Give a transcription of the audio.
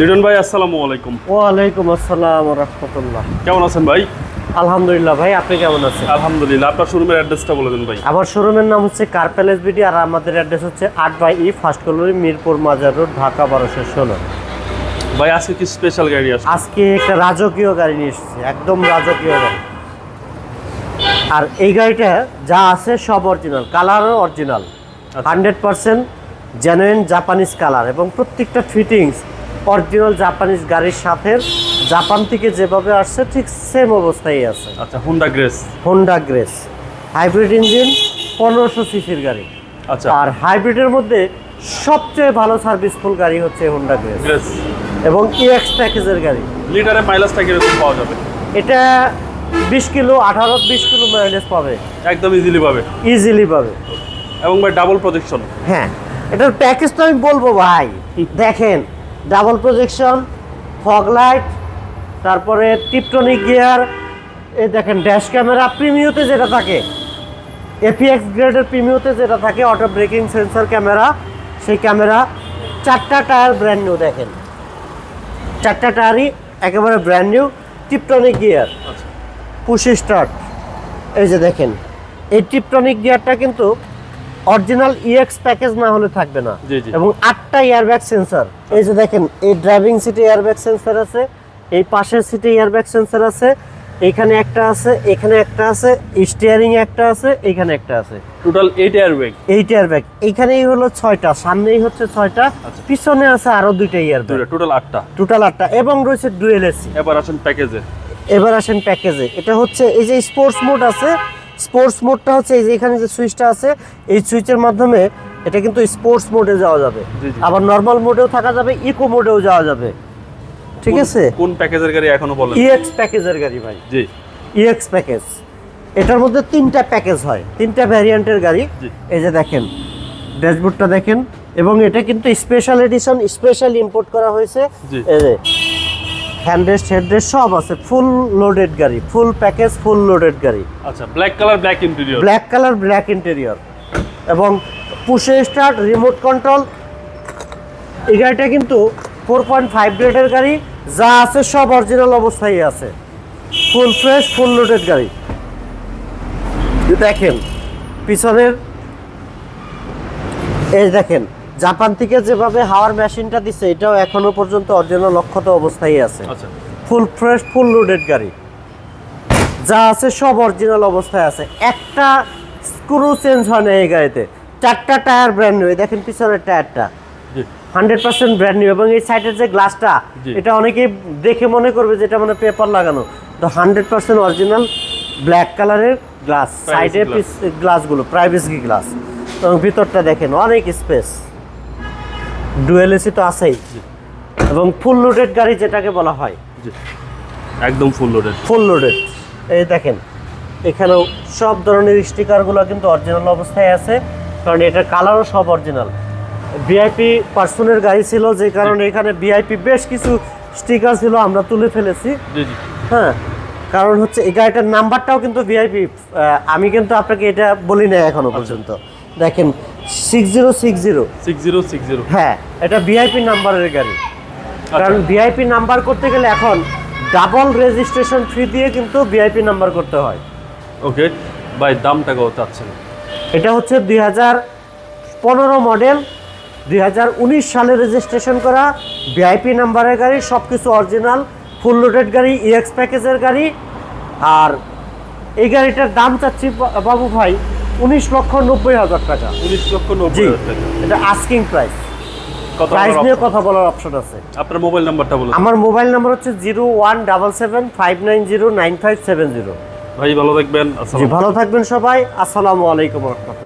লিটন ভাই আসসালামু আলাইকুম। ওয়ালাইকুম আসসালাম রহমতুল্লাহ। কেমন আছেন ভাই? আলহামদুলিল্লাহ ভাই আপনি কেমন আছেন? আলহামদুলিল্লাহ আপনার শোরুমের অ্যাড্রেসটা বলে দিন ভাই। আমার শোরুমের নাম হচ্ছে কার প্যালেস বিডি আর আমাদের অ্যাড্রেস হচ্ছে আট by E first colony Mirpur Mazar road Dhaka বারোশো ষোলো। ভাই আজকে কি স্পেশাল গাড়ি আসছে? আজকে একটা রাজকীয় গাড়ি নিয়ে এসেছি একদম রাজকীয় গাড়ি। আর এই গাড়িটা যা আছে সব অরিজিনাল কালারও original hundred percent genuine Japanese colour এবং প্রত্যেকটা ফিটিংস অরিজিনাল জাপানিজ গাড়ির সাথে জাপান থেকে যেভাবে আসছে ঠিক সেম অবস্থায় আছে। আচ্ছা Honda Grace Honda Grace hybrid engine পনেরোশো সিসির গাড়ি। আচ্ছা। আর হাইব্রিডের মধ্যে সবচেয়ে ভালো সার্ভিসফুল গাড়ি হচ্ছে হোন্ডা গ্রেস এবং ইএক্স প্যাকেজের গাড়ি। লিটারে মাইলেজটা কীরকম পাওয়া যাবে? এটা বিশ কিলো আঠারো বিশ কিলো মাইলেজ পাবে। একদম ইজিলি পাবে। ইজিলি পাবে। এবং ভাই ডাবল প্রজেকশন হ্যাঁ। এটার প্যাকেজ তো আমি বলব ভাই। দেখেন ডাবল প্রজেকশন ফগ লাইট তারপরে টিপটনিক গিয়ার এই দেখেন ড্যাশ ক্যামেরা প্রিমিওতে যেটা থাকে এপিএক্স গ্রেডের প্রিমিওতে যেটা থাকে অটো ব্রেকিং সেন্সর ক্যামেরা সেই ক্যামেরা চারটা টায়ার ব্র্যান্ড নিউ দেখেন। চারটা টায়ারই একেবারে ব্র্যান্ড নিউ টিপটনিক গিয়ার। আচ্ছা। Push start. এই যে দেখেন এই টিপটনিক গিয়ারটা কিন্তু অরিজিনাল ইএক্স প্যাকেজ না হলে থাকবে না। এবং আটটা এয়ারব্যাগ সেন্সর এই যে দেখেন এই ড্রাইভিং সিটে এয়ারব্যাগ সেন্সর আছে এই পাশের সিটে এয়ারব্যাগ সেন্সর আছে এখানে একটা আছে এখানে একটা আছে স্টিয়ারিং একটা আছে এখানে একটা আছে। Total eight airbag eight airbag এইখানেই হলো ছয়টা সামনেই হচ্ছে ছয়টা আচ্ছা। পিছনে আছে আরও দুইটা এয়ারব্যাগ টোটাল আটটা। টোটাল আটটা এবং রয়েছে ডুয়েল এসি এবার আসেন প্যাকেজে এবার আসেন প্যাকেজে এটা হচ্ছে এই যে স্পোর্টস মোড আছে স্পোর্টস মোডটা হচ্ছে এই যে এখানে যে সুইচটা আছে এই সুইচের মাধ্যমে এটা কিন্তু স্পোর্টস মোডে যাওয়া যাবে। আবার নর্মাল মোডেও থাকা যাবে ইকো মোডেও যাওয়া যাবে। ঠিক আছে? কোন প্যাকেজের গাড়ি এখনও বলেন? ইএক্স প্যাকেজের গাড়ি ভাই। জি। EX package. এটার মধ্যে তিনটা প্যাকেজ হয় তিনটা ভ্যারিয়েন্টের গাড়ি। এই যে দেখেন ড্যাশবোর্ডটা দেখেন এবং এটা কিন্তু স্পেশাল এডিশন স্পেশাল ইম্পোর্ট করা হয়েছে। এই যে হ্যান্ডরেস্ট হেডরেস্ট সব আছে। ফুল লোডেড গাড়ি ফুল প্যাকেজ ফুল লোডেড গাড়ি। আচ্ছা black colour black interior black colour black interior এবং পুশে স্টার্ট রিমোট কন্ট্রোল এই গাড়িটা কিন্তু ফোর পয়েন্ট ফাইভ গ্রেডের গাড়ি যা আছে সব অরিজিনাল অবস্থায় আছে। ফুল ফ্রেশ ফুল লোডেড গাড়ি। দেখেন পিছনের এই দেখেন জাপান থেকে যেভাবে হাওয়ার মেশিনটা দিচ্ছে এটাও এখনও পর্যন্ত অরিজিনাল অক্ষত অবস্থায় আছে। ফুল ফ্রেশ ফুল লোডেড গাড়ি। যা আছে সব অরিজিনাল অবস্থায় আছে। একটা স্ক্রু চেঞ্জ হয় না এই গাড়িতে। চারটা টায়ার ব্র্যান্ড নিউ দেখেন পিছনের টায়ারটা হান্ড্রেড পার্সেন্ট ব্র্যান্ড নিউ এবং এই সাইডের যে গ্লাসটা এটা অনেকেই দেখে মনে করবে যে এটা মানে পেপার লাগানো। তো হান্ড্রেড পার্সেন্ট অরিজিনাল ব্ল্যাক কালারের গ্লাস Privacy সাইডে গ্লাসগুলো প্রাইভেসি গ্লাস এবং ভিতরটা দেখেন অনেক স্পেস ডুয়েল এসি তো আছেই। এবং ফুল লোডেড গাড়ি যেটাকে বলা হয়। একদম ফুল লোডেড। Full loaded. এই দেখেন এখানেও সব ধরনের স্টিকারগুলো কিন্তু অরিজিনাল অবস্থায় আছে। কারণ এটার কালারও সব অরিজিনাল ভিআইপি পার্সনের গাড়ি ছিল যে কারণে এখানে ভিআইপি বেশ কিছু স্টিকার ছিল আমরা তুলে ফেলেছি। হ্যাঁ কারণ হচ্ছে এই গাড়িটার নাম্বারটাও কিন্তু ভিআইপি আমি কিন্তু আপনাকে এটা বলি না এখনও পর্যন্ত। দেখেন six zero six zero. Six zero six zero. হ্যাঁ। এটা ভিআইপি নাম্বারের গাড়ি। কারণ ভিআইপি নাম্বার করতে গেলে এখন ডাবল রেজিস্ট্রেশন ফি দিয়ে কিন্তু ভিআইপি নাম্বার করতে হয়। ওকে ভাই দামটা কত চাচ্ছেন? এটা হচ্ছে দুই হাজার পনেরো মডেল দুই হাজার উনিশ সালে রেজিস্ট্রেশন করা ভিআইপি নাম্বারের গাড়ি সব কিছু অরিজিনাল ফুল লোডেড গাড়ি ইএক্স প্যাকেজের গাড়ি। আর এই গাড়িটার দাম চাচ্ছি বাবু ভাই উনিশ লক্ষ নব্বই হাজার টাকা। উনিশ লক্ষ নব্বই হাজার টাকা। এটা আস্কিং প্রাইস প্রাইস নিয়ে কথা বলার অপশন আছে। আপনার মোবাইল নাম্বারটা বলুন। আমার মোবাইল নাম্বার হচ্ছে zero one double seven five nine zero nine five seven zero. ভাই ভালো থাকবেন। ভালো থাকবেন সবাই। আসসালামু আলাইকুম রহমতুল্লাহ।